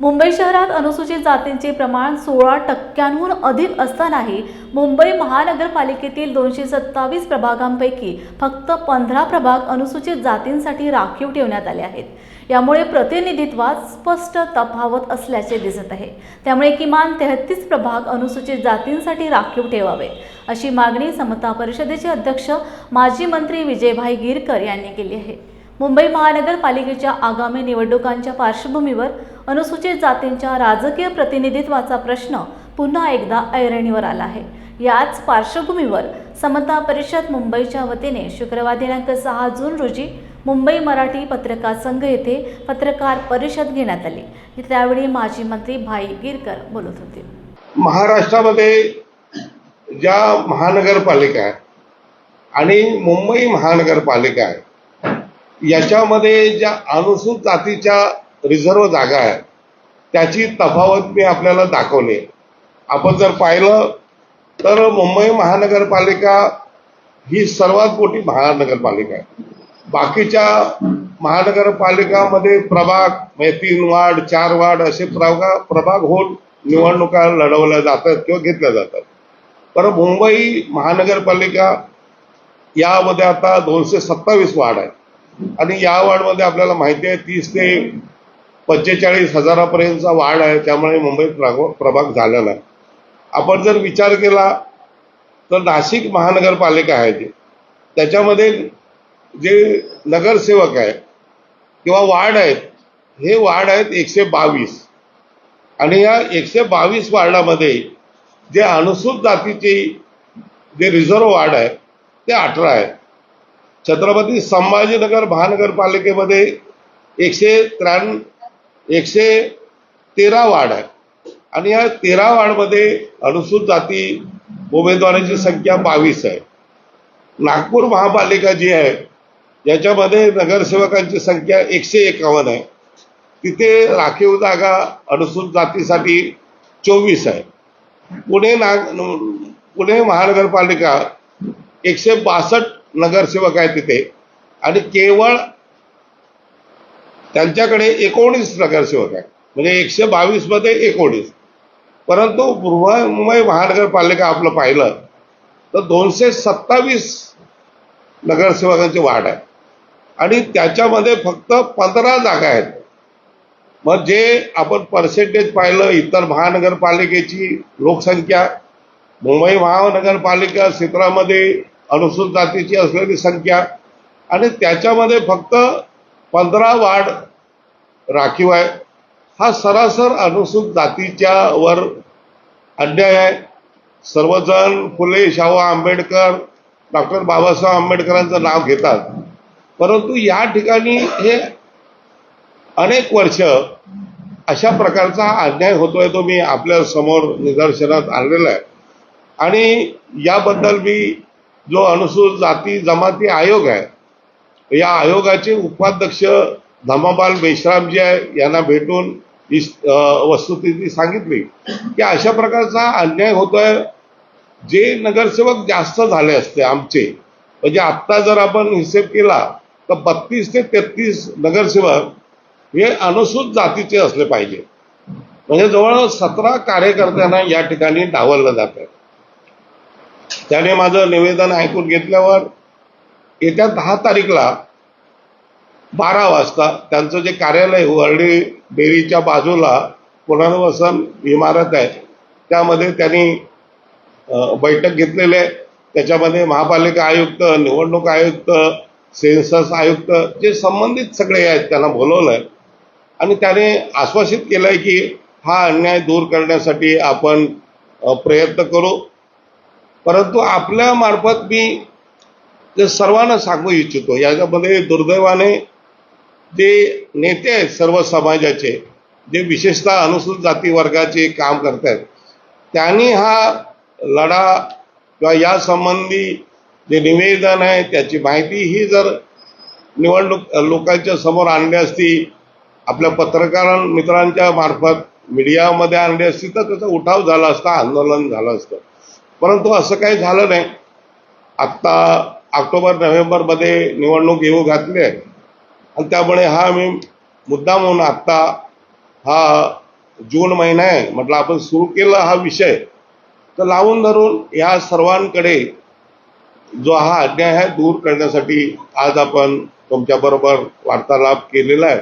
मुंबई शहरात अनुसूचित जातींचे प्रमाण सोळा टक्क्यांहून अधिक असतानाही मुंबई महानगरपालिकेतील दोनशे सत्तावीस प्रभागांपैकी फक्त पंधरा प्रभाग अनुसूचित जातींसाठी राखीव ठेवण्यात आले आहेत. यामुळे प्रतिनिधित्वात स्पष्ट तफावत असल्याचे दिसत आहे. त्यामुळे किमान तेहतीस प्रभाग अनुसूचित जातींसाठी राखीव ठेवावे अशी मागणी समता परिषदेचे अध्यक्ष माजी मंत्री विजयभाई गिरकर यांनी केली आहे. मुंबई महानगरपालिकेच्या आगामी निवडणुकांच्या पार्श्वभूमीवर अनुसूचित जातींच्या राजकीय प्रतिनिधित्वाचा प्रश्न पुन्हा एकदा ऐरणीवर आला आहे. याच पार्श्वभूमीवर समता परिषद मुंबईच्या वतीने शुक्रवार दिनांक सहा जून रोजी मुंबई मराठी पत्रकार संघ येथे पत्रकार परिषद घेण्यात आली. त्यावेळी माजी मंत्री भाई गिरकर बोलत होते. महाराष्ट्रामध्ये ज्या महानगरपालिका आणि मुंबई महानगरपालिका आहे याच्यामध्ये ज्या अनुसूचित जातीच्या रिझर्व जागा आहेत त्याची तफावत मी आपल्याला दाखवली. आपण जर पाहिलं तर मुंबई महानगरपालिका ही सर्वात मोठी महानगरपालिका आहे. बाकीच्या महानगरपालिकामध्ये प्रभाग म्हणजे तीन वार्ड चार वार्ड असे प्रभाग प्रभाग होऊन निवडणुका लढवल्या जातात किंवा घेतल्या जातात. पण मुंबई महानगरपालिका यामध्ये आता दोनशे सत्तावीस वार्ड आहे आणि या वार्डमध्ये आपल्याला माहिती आहे तीस ते पंचेचाळीस हजारापर्यंतचा वार्ड आहे त्यामुळे मुंबईत प्रभाग प्रभाग झालेला आहे. आपण जर विचार केला तर नाशिक महानगरपालिका आहे जी त्याच्यामध्ये जे नगरसेवक आहे किंवा वार्ड आहेत हे वार्ड आहेत एकशे बावीस. आणि या एकशे बावीस वार्डामध्ये जे अनुसूचित जातीचे जे रिझर्व वार्ड आहे ते अठरा आहे छत्रपती संभाजीनगर महानगरपालिकेमध्ये एकशे त्र्याण्ण एकशे तेरा वार्ड आहे आणि या तेरा वार्डमध्ये अनुसूचित जाती उमेदवारांची संख्या बावीस आहे. नागपूर महापालिका जी आहे याच्यामध्ये नगरसेवकांची संख्या एकशे एकावन्न आहे. तिथे राखीव जागा अनुसूचित जातीसाठी चोवीस आहे. पुणे नाग पुणे महानगरपालिका एकशे बासष्ट नगरसेवक आहेत तिथे. आणि केवळ त्यांच्याकडे एकोणीस नगरसेवक आहे म्हणजे एकशे बावीसमध्ये एकोणीस. परंतु मुंबई महानगरपालिका आपलं पाहिलं तर दोनशे सत्तावीस नगरसेवकांची वाढ आहे. आणि त्याच्यामध्ये फक्त पंधरा जागा आहेत. मग जे आपण पर्सेंटेज पाहिलं इतर महानगरपालिकेची लोकसंख्या मुंबई महानगरपालिका क्षेत्रामध्ये अनुसूचित जातीची असलेली संख्या. आणि त्याच्यामध्ये फक्त पंधरा वाढ राखीव आहे. हा सरासर अनुसूचित जातीच्या वर अन्याय आहे. सर्वजण फुले शाहू आंबेडकर डॉक्टर बाबासाहेब आंबेडकरांचं नाव घेतात. परंतु या ठिकाणी हे अनेक वर्ष अशा प्रकारचा अन्याय होतोय तो मी आपल्यासमोर निदर्शनात आणलेला आहे. आणि याबद्दल मी जो अनुसूचित जाती जमाती आयोग आहे या आयोगाचे उपाध्यक्ष धमाबाल मेश्राम जे आहे यांना भेटून ही वस्तुस्थिती सांगितली. की अशा प्रकारचा अन्याय होतोय जे नगरसेवक जास्त झाले असते आमचे म्हणजे आत्ता जर आपण हिशेब केला तर बत्तीस ते तेहतीस नगरसेवक हे अनुसूचित जातीचे असले पाहिजे. म्हणजे जवळ सतरा कार्यकर्त्यांना या ठिकाणी डावललं आहे त्याने माझं निवेदन ऐकून घेतल्यावर येत्या दहा तारीखला बारा वाजता त्यांचं जे कार्यालय वर्डी डेअरीच्या बाजूला पुनर्वसन इमारत आहे त्यामध्ये त्यांनी बैठक घेतलेली आहे. त्याच्यामध्ये महापालिका आयुक्त निवडणूक आयुक्त सेन्सस आयुक्त जे संबंधित सगळे आहेत त्यांना बोलवलं आहे. आणि त्याने आश्वासित केलं आहे की हा अन्याय दूर करण्यासाठी आपण प्रयत्न करू. परंतु आपल्या मार्फत मी ते सर्वांना सांगू इच्छितो. याच्यामध्ये दुर्दैवाने जे नेते आहेत सर्व समाजाचे जे विशेषतः अनुसूचित जाती वर्गाचे काम आहेत त्यांनी हा लढा किंवा यासंबंधी जे निवेदन आहे त्याची माहिती ही जर निवडणूक लोकांच्या समोर आणली असती आपल्या पत्रकार मित्रांच्या मार्फत मीडियामध्ये आणली असती तर त्याचा उठाव झाला असता आंदोलन झालं असतं. परंतु असं काही झालं नाही. आत्ता ऑक्टोबर नोव्हेंबरमध्ये निवडणूक येऊ घातली आहे. आणि त्यामुळे हा मी मुद्दा म्हणून आत्ता हा जून महिना आहे. म्हटलं आपण सुरू केला हा विषय तर लावून धरून या सर्वांकडे जो हा अन्याय आहे दूर करण्यासाठी आज आपण तुमच्याबरोबर वार्तालाप केलेला आहे.